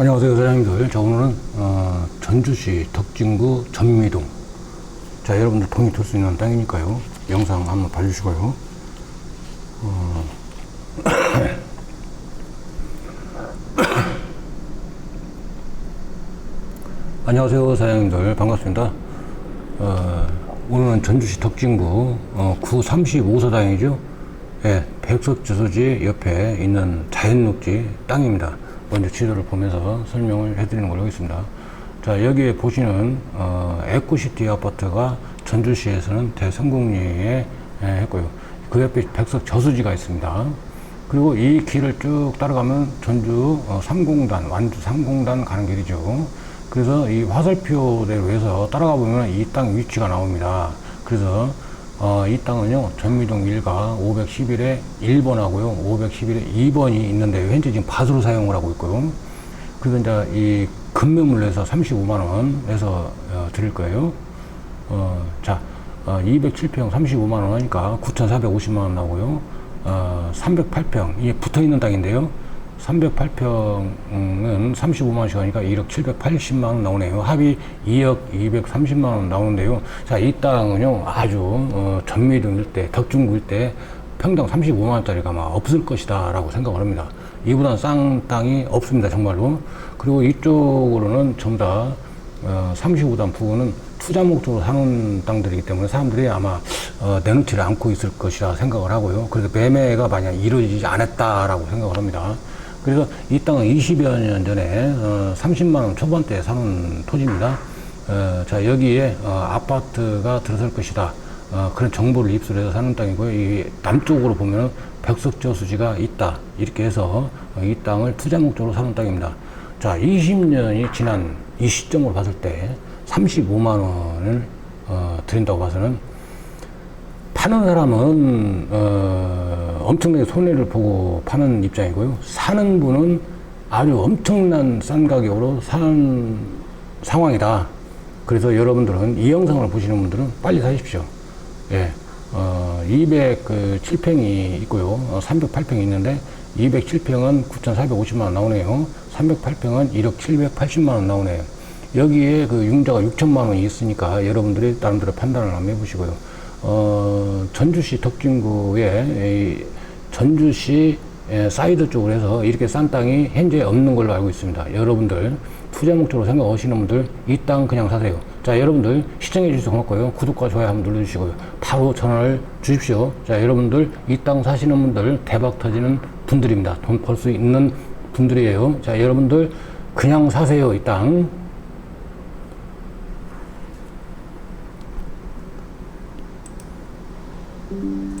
안녕하세요 사장님들. 자 오늘은 어, 전주시 덕진구 전미동. 자 여러분들 돈이 들 수 있는 땅이니까요. 영상 한번 봐주시고요. 어, 안녕하세요 사장님들. 반갑습니다. 어, 오늘은 전주시 덕진구 어, 구 35서당이죠? 예, 백석주소지 옆에 있는 자연녹지 땅입니다 먼저 지도를 보면서 설명을 해드리는 걸로 하겠습니다 자 여기에 보시는 어, 에코시티 아파트가 전주시에서는 대성공리에 예, 했고요 그 옆에 백석 저수지가 있습니다 그리고 이 길을 쭉 따라가면 전주 어, 3공단, 완주 3공단 가는 길이죠. 그래서 이 화살표대로 해서 따라가 보면 이 땅 위치가 나옵니다. 그래서 어, 이 땅은요, 전미동 1가 511에 1번하고요, 511에 2번이 있는데 현재 지금 밭으로 사용을 하고 있고요. 그래서 이제 이 금매물로 해서 35만원에서 어, 드릴 거예요. 어, 자, 어, 207평 35만 원 하니까 9,450만 원 나오고요. 어, 308평 이게 붙어 있는 땅인데요. 308평은 35만 원씩 하니까 1억 780만 원 나오네요. 합이 2억 230만 원 나오는데요. 자, 이 땅은요 아주 어, 전미동 일대, 덕중구 일대 평당 35만 원짜리가 아마 없을 것이다 라고 생각을 합니다. 이보다 싼 땅이 없습니다, 정말로. 그리고 이쪽으로는 전부 다 어, 35단 부근은 투자 목적으로 사는 땅들이기 때문에 사람들이 아마 어, 내놓지를 않고 있을 것이라 생각을 하고요. 그래서 매매가 만약 이루어지지 않았다라고 생각을 합니다. 그래서 이 땅은 20여 년 전에 어, 30만 원 초반대에 사는 토지입니다. 어, 자 여기에 어, 아파트가 들어설 것이다. 어, 그런 정보를 입수를 해서 사는 땅이고요. 이 남쪽으로 보면 백석저 수지가 있다. 이렇게 해서 어, 이 땅을 투자 목적으로 사는 땅입니다. 자, 20년이 지난 이 시점으로 봤을 때 35만 원을 어, 드린다고 봐서는 파는 사람은 어, 엄청나게 손해를 보고 파는 입장이고요. 사는 분은 아주 엄청난 싼 가격으로 사는 상황이다. 그래서 여러분들은 이 영상을 보시는 분들은 빨리 사십시오. 예. 어, 207평이 있고요. 어, 308평이 있는데 207평은 9,450만 원 나오네요. 308평은 1억 780만 원 나오네요. 여기에 그 융자가 6천만 원이 있으니까 여러분들이 나름대로 판단을 한번 해보시고요. 어, 전주시 덕진구에 이 전주시 에, 사이드 쪽으로 해서 이렇게 싼 땅이 현재 없는 걸로 알고 있습니다. 여러분들 투자 목적으로 생각하시는 분들 이 땅 그냥 사세요. 자, 여러분들 시청해 주셔서 고맙고요. 구독과 좋아요 한번 눌러주시고요. 바로 전화를 주십시오. 자, 여러분들 이 땅 사시는 분들 대박 터지는 분들입니다. 돈 벌 수 있는 분들이에요. 자, 여러분들 그냥 사세요. 이 땅. Mm-hmm.